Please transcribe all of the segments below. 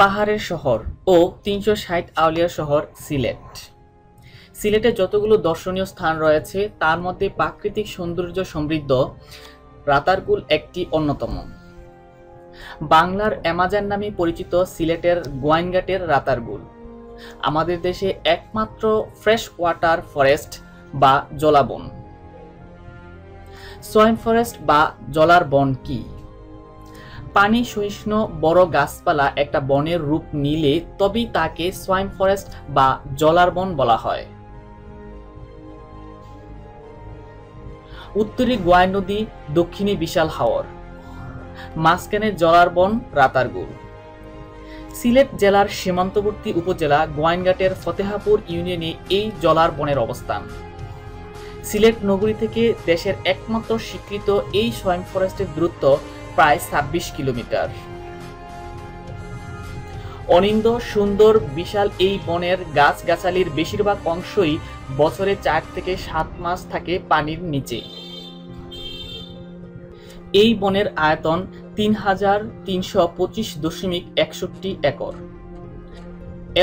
পাহাড়ের শহর ও তিনশো ষাট আউলিয়া শহর সিলেট। সিলেটে যতগুলো দর্শনীয় স্থান রয়েছে, তার মধ্যে প্রাকৃতিক সৌন্দর্য সমৃদ্ধ রাতারকুল একটি অন্যতম। বাংলার অ্যামাজন নামে পরিচিত সিলেটের গোয়াইনঘাটের রাতারগুল আমাদের দেশে একমাত্র ফ্রেশ ওয়াটার ফরেস্ট বা জলাবন। সোয়াইন ফরেস্ট বা জলার বন কি? পানি, সহিষ্ণু, বড় গাছপালা একটা বনের রূপ নিলে তবেই তাকে সোয়াইন ফরেস্ট বা জলার বন বলা হয়। উত্তরে গোয়াই নদী, দক্ষিণে বিশাল হাওর। মাঝখানে জলার বন রাতারগুল সিলেট জেলার সীমান্তবর্তী উপজেলা গোয়াইনঘাটের ফতেহাপুর ইউনিয়নে এই জলার বনের অবস্থান। সিলেট নগরী থেকে দেশের একমাত্র স্বীকৃত এই সোয়াইম ফরেস্টের দূরত্ব প্রায় ছাব্বিশ কিলোমিটার। অনিন্দ, সুন্দর, বিশাল এই বনের গাছগাছালির বেশিরভাগ অংশই বছরে চার থেকে সাত মাস থাকে পানির নিচে। এই বনের আয়তন তিন হাজার তিনশো পঁচিশ দশমিক একষট্টি একর।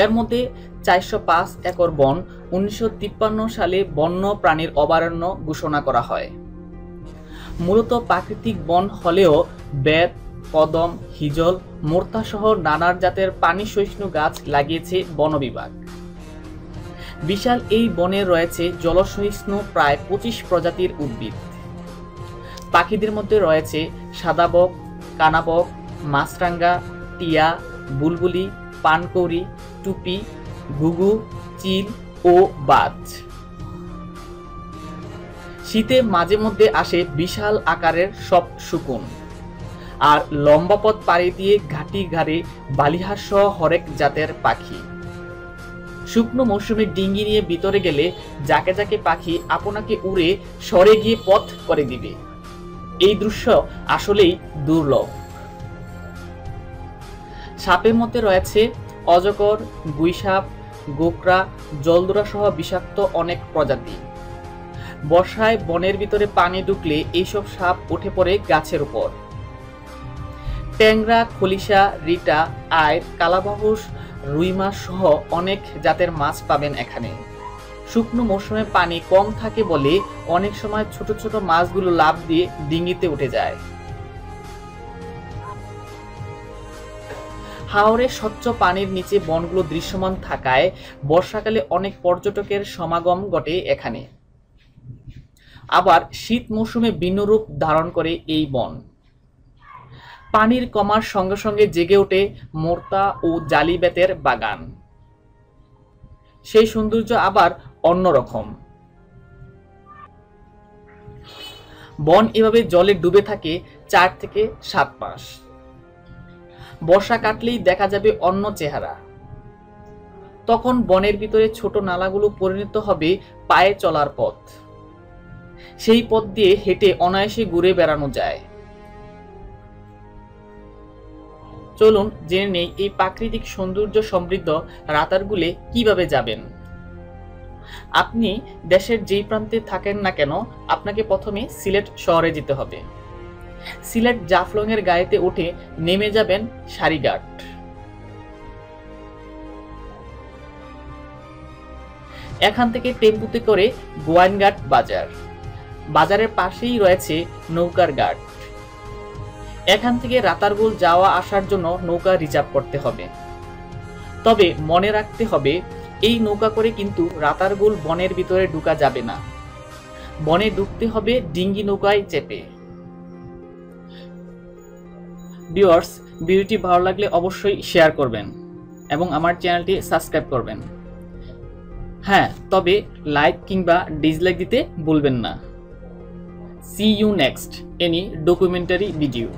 এর মধ্যে চারশো পাঁচ একর বন উনিশশো তিপ্পান্ন সালে বন্য প্রাণীর অভয়ারণ্য ঘোষণা করা হয়। মূলত প্রাকৃতিক বন হলেও বেত, কদম, হিজল, মোর্তা সহ নানার জাতের পানি সহিষ্ণু গাছ লাগিয়েছে বন বিভাগ। বিশাল এই বনে রয়েছে জলসহিষ্ণু প্রায় পঁচিশ প্রজাতির উদ্ভিদ। পাখিদের মধ্যে রয়েছে সাদাবক কানাবক মাছরাঙ্গা, টিয়া, বুলবুলি, পানকৌড়ি, টুপি, ঘুঘু, চিল ও বাজ। শীতে মাঝে মধ্যে আসে বিশাল আকারের সব শুকুন। আর লম্বা পথ পাড়ি দিয়ে ঘাটি ঘাড়ে বালিহাস সহ হরেক জাতের পাখি। শুকনো মৌসুমে ডিঙ্গি নিয়ে ভিতরে গেলে যাকে যাকে পাখি আপনাকে উড়ে সরে গিয়ে পথ করে দিবে। এই দৃশ্য আসলেই দুর্লভ। সাপের মধ্যে রয়েছে অজগর, গুইসাপ, গোকরা, জলদুরা সহ বিষাক্ত অনেক প্রজাতি। বর্ষায় বনের ভিতরে পানি ঢুকলে এইসব সাপ উঠে পড়ে গাছের উপর। ট্যাংরা, খলিশা, রিটা, আয় কালাবাহুস রুই মাছ সহ অনেক জাতের মাছ পাবেন এখানে। শুকনো মৌসুমে পানি কম থাকে বলে অনেক সময় ছোট ছোট মাছগুলো লাভ দিয়ে ডিঙিতে উঠে যায়। হাওরে স্বচ্ছ পানির নিচে বনগুলো দৃশ্যমান থাকায় বর্ষাকালে অনেক পর্যটকের সমাগম ঘটে এখানে। আবার শীত মৌসুমে ভিন্ন রূপ ধারণ করে এই বন। পানির কমার সঙ্গে সঙ্গে জেগে ওঠে মোর্তা ও জালি বেতের বাগান। সেই সৌন্দর্য আবার অন্যরকম। বন এভাবে জলে ডুবে থাকে চার থেকে সাত মাস। বর্ষা কাটলেই দেখা যাবে অন্য চেহারা। তখন বনের ভিতরে ছোট নালাগুলো পরিণত হবে পায়ে চলার পথ। সেই পথ দিয়ে হেঁটে অনায়াসে ঘুরে বেড়ানো যায়। চলুন জেনে নেই এই প্রাকৃতিক সৌন্দর্য সমৃদ্ধ রাতারগুলে কীভাবে যাবেন। আপনি দেশের যেই প্রান্তে থাকেন না কেন, আপনাকে প্রথমে সিলেট শহরে যেতে হবে। সিলেট জাফলং এর গাড়িতে উঠে নেমে যাবেন সারিঘাট। এখান থেকে টেম্পুতে করে গোয়াইনঘাট বাজার। বাজারের পাশেই রয়েছে নৌকার ঘাট। এখান থেকে রাতারগুল যাওয়া আসার জন্য নৌকা রিজার্ভ করতে হবে। তবে মনে রাখতে হবে, এই নৌকা করে কিন্তু রাতারগুল বনের ভিতরে ঢুকা যাবে না। বনে ঢুকতে হবে ডিঙ্গি নৌকায় চেপে। ভিউয়ার্স, ভিডিওটি ভালো লাগলে অবশ্যই শেয়ার করবেন এবং আমার চ্যানেলটি সাবস্ক্রাইব করবেন। হ্যাঁ তবে লাইক কিংবা ডিসলাইক দিতে ভুলবেন না। See you next any documentary video.